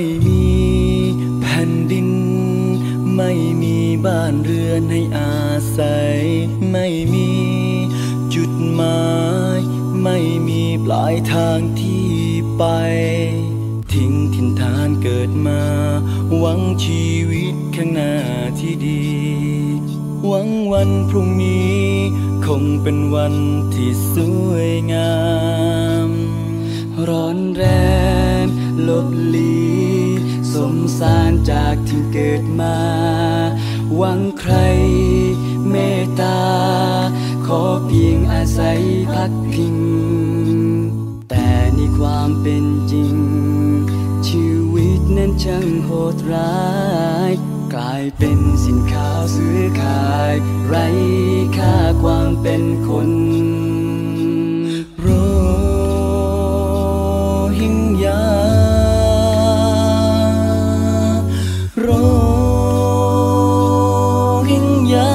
ไม่มีแผ่นดิน ไม่มีบ้านเรือนให้อาศัย ไม่มีจุดหมาย ไม่มีปลายทางที่ไป ทิ้งถิ่นทานเกิดมา หวังชีวิตข้างหน้าที่ดี หวังวันพรุ่งนี้ คงเป็นวันที่สวยงาม ร้อนแรงลบลี สารจากที่เกิดมา หวังใครเมตตา ขอเพียงอาศัยพักพิง แต่ในความเป็นจริง ชีวิตนั้นช่างโหดร้าย กลายเป็นสินค้าซื้อขาย ไร้ค่าความเป็นคน โรฮิงญา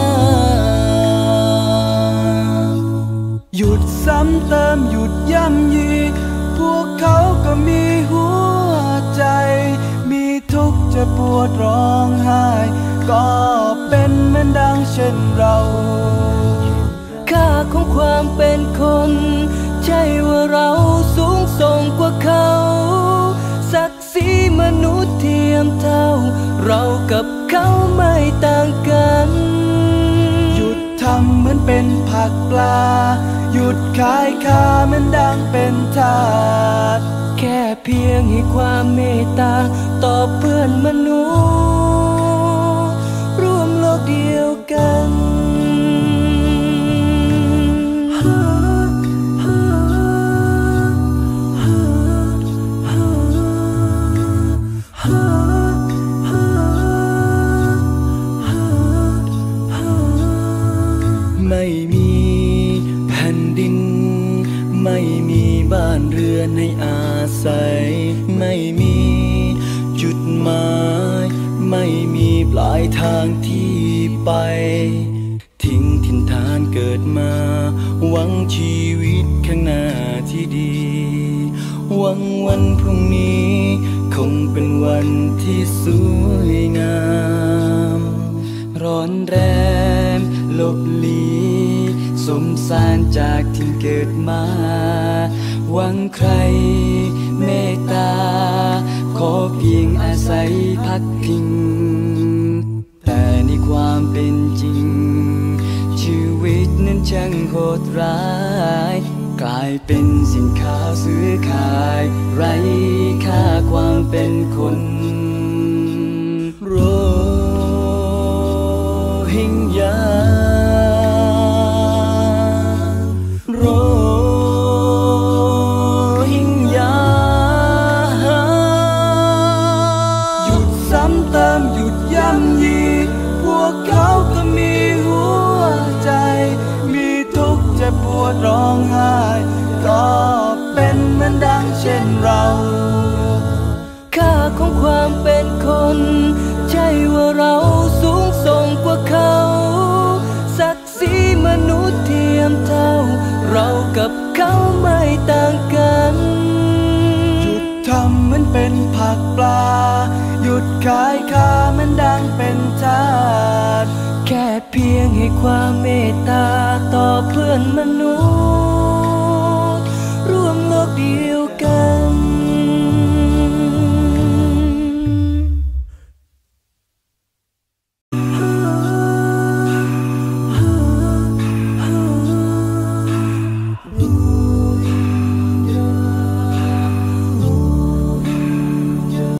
หยุดซ้ำเติมหยุดย่ำยี พวกเขาก็มีหัวใจ มีทุกข์จะปวดร้องไห้ ก็เป็นเหมือนดังเช่นเราค่าของความเป็นคน ใช่ว่าเราสูงส่งกว่าเขาศักดิ์ศรีมนุษย์เทียมเท่า เรากับเขาไม่ต่างกัน หยุดทำเหมือนเป็นผักปลา หยุดขายคาเหมือนดังเป็นทาสแค่เพียงให้ความเมตตาต่อเพื่อนมนุษย์ ไม่มีแผ่นดิน ไม่มีบ้านเรือนให้อาศัย ไม่มีจุดหมาย ไม่มีปลายทางที่ไป ทิ้งถิ่นฐานเกิดมา หวังชีวิตข้างหน้าที่ดี หวังวันพรุ่งนี้ คงเป็นวันที่สวยงาม ร้อนแรง ลบลีสมสารจากที่เกิดมา หวังใครเมตตา ขอเพียงอาศัยพักพิง แต่ในความเป็นจริง ชีวิตนั้นช่างโหดร้าย กลายเป็นสินค้าซื้อขาย ไร้ค่าความเป็นคน กับเขาไม่ต่างกัน หยุดทำเหมือนเป็นผักปลา หยุดขายคามันดังเป็นทาสแค่เพียงให้ความเมตตาต่อเพื่อนมนุษย์